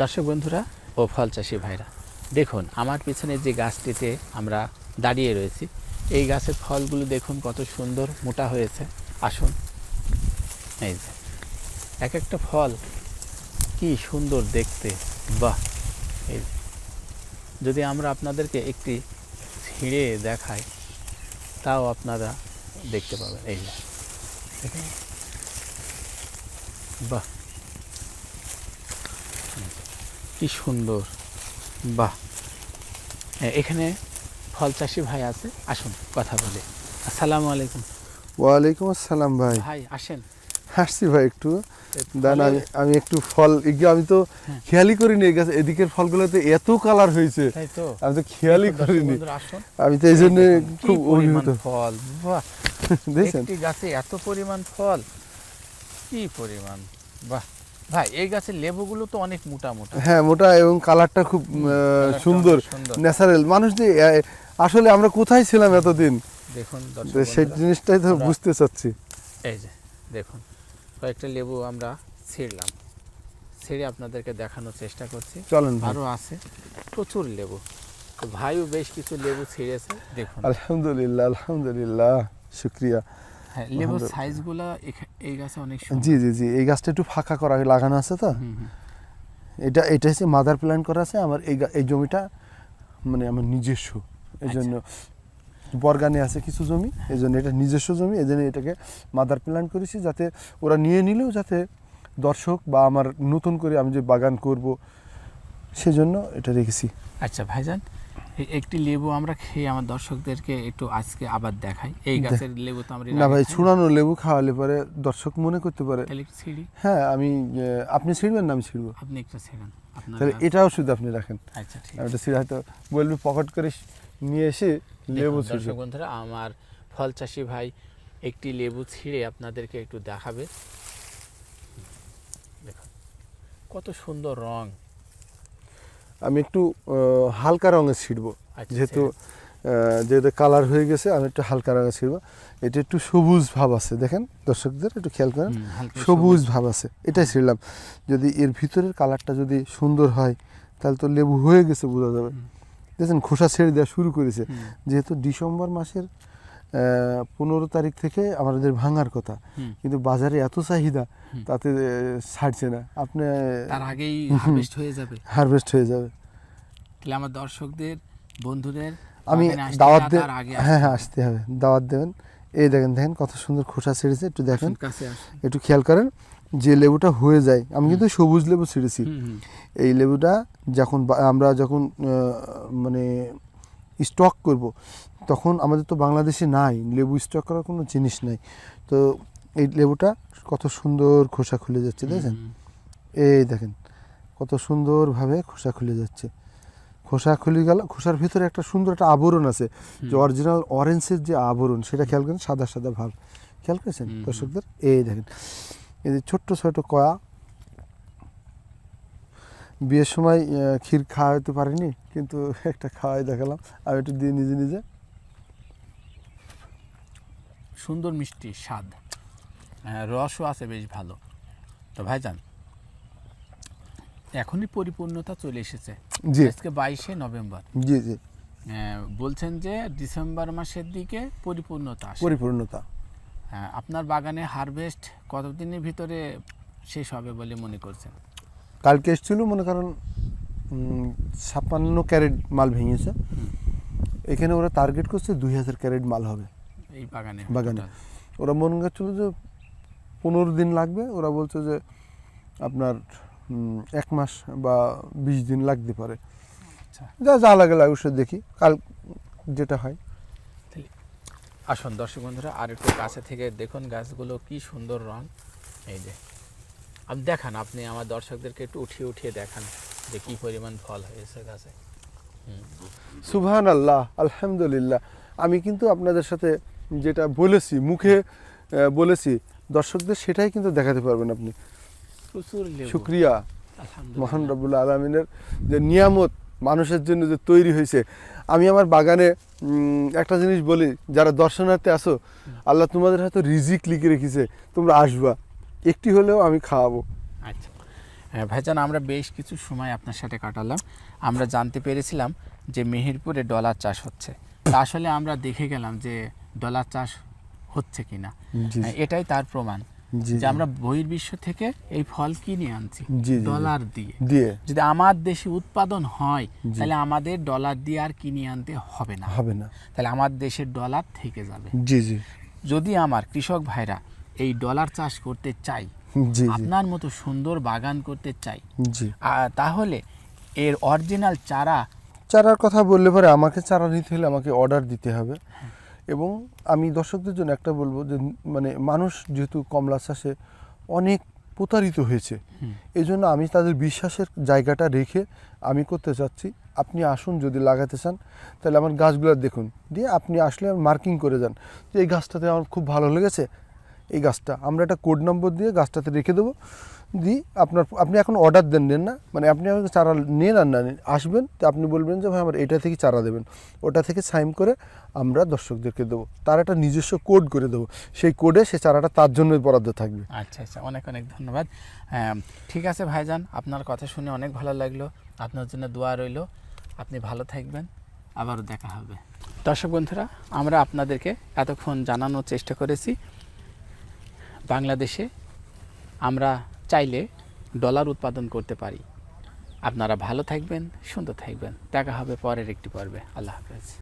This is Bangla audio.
দর্শক বন্ধুরা ও ফল চাষি ভাইরা, দেখুন আমার পিছনে যে গাছটিতে আমরা দাঁড়িয়ে রয়েছি, এই গাছের ফলগুলো দেখুন কত সুন্দর মোটা হয়েছে। আসুন, এই যে, এক একটা ফল কি সুন্দর দেখতে, বাহ, এই যদি আমরা আপনাদেরকে একটি ছিঁড়ে দেখাই, তাও আপনারা দেখতে পাবেন, এই বাহ কি সুন্দর। বাহ। এখানে ফল চাষি ভাই আছে। আসুন কথা বলে। আসসালামু আলাইকুম। ওয়ালাইকুম আসসালাম ভাই। ভাই আসেন। হাসছি ভাই একটু। দেন আমি আমি একটু ফল এগুলো আমি তো হ্যাঁ। খেয়ালই করিনি এই গাছ এদিকের ফলগুলোতে এত কালার হয়েছে। তাই তো। আমি তো খেয়ালই করিনি। আমি তো এই জন্য খুব অভিভূত। ফল। বাহ। দেখছেন? একটি গাছে এত পরিমাণ ফল। কি পরিমাণ। বাহ। ভাই এই গাছের লেবুগুলো তো অনেক মোটা মোটা। হ্যাঁ মোটা এবং কালারটা খুব সুন্দর। ন্যাচারাল। মানুষ যে আসলে আমরা কোথায় ছিলাম এতদিন? দেখুন সেই জিনিসটাই তো বুঝতে চাচ্ছি। এই যে দেখুন কয়েকটা লেবু আমরা ছিঁড়লাম। ছিঁড়ে আপনাদেরকে দেখানোর চেষ্টা করছি। চলেন আরও আছে প্রচুর লেবু। তো ভাইও বেশ কিছু লেবু ছিঁড়েছে দেখুন। আলহামদুলিল্লাহ আলহামদুলিল্লাহ শুক্রিয়া। হ্যাঁ লেবুর সাইজগুলো এই গাছে অনেক জি জি জি এই গাছটা একটু ফাঁকা করা লাগানো আছে তো। এটা এটা হচ্ছে মাদার প্ল্যান করা আছে আমার এই এই জমিটা মানে আমার নিজস্ব। এই জন্য বর্গানে আছে কিছু জমি এই জন্য এটা নিজস্ব জমি এই জন্য এটাকে মাদার প্ল্যান করেছি যাতে ওরা নিয়ে নিলেও যাতে দর্শক বা আমার নতুন করে আমি যে বাগান করব সেজন্য এটা রেখেছি। আচ্ছা ভাইজান একটি লেবু আমরা খেয়ে আমার দর্শকদেরকে একটু আজকে আবার দেখাই। এই গাছের লেবু তো আমরা না ভাই। ছুড়ানো লেবু খাওয়ালে পরে দর্শক মনে করতে পারে। ছিঁড়ি। হ্যাঁ আমি আপনি ছিঁড়বেন না আমি ছিঁড়বো? আপনি একটু ছেড়েন। তাহলে এটাও শুধু আপনি রাখেন। আচ্ছা ঠিক ছিঁড়ে হয়তো বলবি পকেট করে নিয়ে এসে লেবু দর্শক বন্ধুরা আমার ফল চাষি ভাই একটি লেবু ছিঁড়ে আপনাদেরকে একটু দেখাবে। দেখুন কত সুন্দর রং। আমি একটু হালকা রঙের ছিড়বো। আচ্ছা, যেহেতু আহ, যেহেতু কালার হয়ে গেছে আমি একটু হালকা রঙের ছিড়বো। এটা একটু সবুজ ভাব আছে দেখেন দর্শকদের একটু খেয়াল করেন। সবুজ ভাব আছে এটাই ছিড়লাম। যদি এর ভিতরের কালারটা যদি সুন্দর হয় তাহলে তো লেবু হয়ে গেছে বোঝা যাবে। দেখছেন খোসা ছেড়ে দেওয়া শুরু করেছে। যেহেতু ডিসেম্বর মাসের পনেরো তারিখ থেকে আমাদের ভাঙার কথা। কিন্তু বাজারে এত চাহিদা তাতে ছাড়ছে না। আপনি তার আগেই হারভেস্ট হয়ে যাবে। হারভেস্ট হয়ে যাবে। তাহলে আমার দর্শকদের বন্ধুদের আমি দাওয়াত হ্যাঁ হ্যাঁ আসতে হবে। দাওয়াত দেবেন। এই দেখেন দেখেন কত সুন্দর খোসা ছেড়েছে। একটু দেখেন। একটু খেয়াল করেন যে লেবুটা হয়ে যায়। আমি কিন্তু সবুজ লেবু ছিঁড়েছি। এই লেবুটা যখন আমরা যখন মানে স্টক করব। তখন আমাদের তো বাংলাদেশে নাই লেবু স্টক করার কোনো জিনিস নাই। তো এই লেবুটা কত সুন্দর খোসা খুলে যাচ্ছে দেখেছেন হুম, এই দেখেন কত সুন্দরভাবে খোসা খুলে যাচ্ছে। খোসা খুলে গেল খোসার ভিতরে একটা সুন্দর একটা আবরণ আছে যে অরিজিনাল অরেঞ্জের যে আবরণ সেটা খেয়াল করেন? সাদা সাদা ভাব। খেয়াল করেছেন। দর্শকদের? এই দেখেন এই যে ছোট্ট ছোট কয়া বিয়ের সময় ক্ষীর খাওয়াতে পারিনি কিন্তু একটা খাওয়াই দেখালাম। আমি একটু দিয়ে নিজে নিজে। সুন্দর মিষ্টি স্বাদ। হ্যাঁ, রসও আছে বেশ ভালো। তো ভাইজান এখনই পরিপূর্ণতা চলে এসেছে। জি। আজকে বাইশে নভেম্বর। জি জি। আহ, বলছেন যে ডিসেম্বর মাসের দিকে পরিপূর্ণতা পরিপূর্ণতা। হ্যাঁ, আপনার বাগানে হারভেস্ট কতদিনের ভিতরে শেষ হবে বলে মনে করছেন? কালকে এসেছিল মনে করেন ছাপ্পান্ন ক্যারেট মাল ভেঙেছে। এখানে ওরা টার্গেট করছে দুই হাজার ক্যারেট মাল হবে। এই বাগানে বাগানে। ওরা মনে করছিল যে পনেরো দিন লাগবে ওরা বলছে যে আপনার এক মাস বা বিশ দিন লাগতে পারে। আচ্ছা। যা যা লাগে লাগে সে দেখি। কাল যেটা হয়। আসুন দর্শক বন্ধুরা আর একটু কাছে থেকে দেখুন গাছগুলো কি সুন্দর রং। এই যে আপনি দেখান আপনি আমার দর্শকদেরকে একটু উঠিয়ে উঠিয়ে দেখান যে কি পরিমাণ ফল হয়েছে গাছে সুবহান আল্লাহ আলহামদুলিল্লাহ। আমি কিন্তু আপনাদের সাথে যেটা বলেছি মুখে বলেছি দর্শকদের সেটাই কিন্তু দেখাতে পারবেন আপনি। শুক্রিয়া। মহান রব্বুল আলমিনের যে নিয়ামত মানুষের জন্য যে তৈরি হয়েছে। আমি আমার বাগানে একটা জিনিস বলি যারা দর্শনার্থে আসো আল্লাহ তোমাদের হয়তো রিজিক লিখে রেখেছে তোমরা আসবা। একটি হলেও আমি খাওয়াবো। আচ্ছা। হ্যাঁ ভাইজান আমরা বেশ কিছু সময় আপনার সাথে কাটালাম। আমরা জানতে পেরেছিলাম যে মেহেরপুরে ডলার চাষ হচ্ছে। তা আসলে আমরা দেখে গেলাম যে ডলার চাষ হচ্ছে কিনা। এটাই তার প্রমাণ যে আমরা বহির্বিশ্ব থেকে এই ফল কিনে আনছি। ডলার দিয়ে। দিয়ে। যদি আমার দেশে উৎপাদন হয় তাহলে আমাদের ডলার দিয়ে আর কিনে আনতে হবে না। হবে না। তাহলে আমার দেশের ডলার থেকে যাবে। জি জি। যদি আমার কৃষক ভাইরা এই ডলার চাষ করতে চাই আপনার মতো সুন্দর বাগান করতে চাই। তাহলে এর অরিজিনাল চারা চারার কথা বললে পরে আমাকে চারা নিতে হলে আমাকে অর্ডার দিতে হবে। এবং আমি দর্শকদের জন্য একটা বলব যে মানে মানুষ যেহেতু কমলা চাষে অনেক প্রতারিত হয়েছে এই জন্য আমি তাদের বিশ্বাসের জায়গাটা রেখে আমি করতে চাচ্ছি। আপনি আসুন যদি লাগাতে চান তাহলে আমার গাছগুলো দেখুন। দিয়ে আপনি আসলে মার্কিং করে যান। যে এই গাছটাতে আমার খুব ভালো লেগেছে। এই গাছটা। আমরা একটা কোড নম্বর দিয়ে গাছটাতে রেখে দেবো। দিই আপনার, আপনি এখন অর্ডার দেন, নেন না? মানে আপনি আমাকে চারা নেন আর না, নিন। আসবেন, তো আপনি বলবেন যে, ভাই, আমার এটা থেকে চারা দেবেন। ওটা থেকে সাইন করে আমরা দর্শকদেরকে দেবো। তার একটা নিজস্ব কোড করে দেবো। সেই কোডে সে চারাটা তার জন্যই বরাদ্দ থাকবে। আচ্ছা আচ্ছা। অনেক অনেক ধন্যবাদ। ঠিক আছে, ভাইজান, আপনার কথা শুনে অনেক ভালো লাগল। আপনার জন্য দোয়া রইল। আপনি ভালো থাকবেন। আবারও দেখা হবে। দর্শক বন্ধুরা, আমরা আপনাদেরকে এতক্ষণ জানানোর চেষ্টা করেছি। বাংলাদেশে আমরা চাইলে ডলার উৎপাদন করতে পারি। আপনারা ভালো থাকবেন, সুন্দর থাকবেন। দেখা হবে পরের একটি পর্বে। আল্লাহ হাফেজ।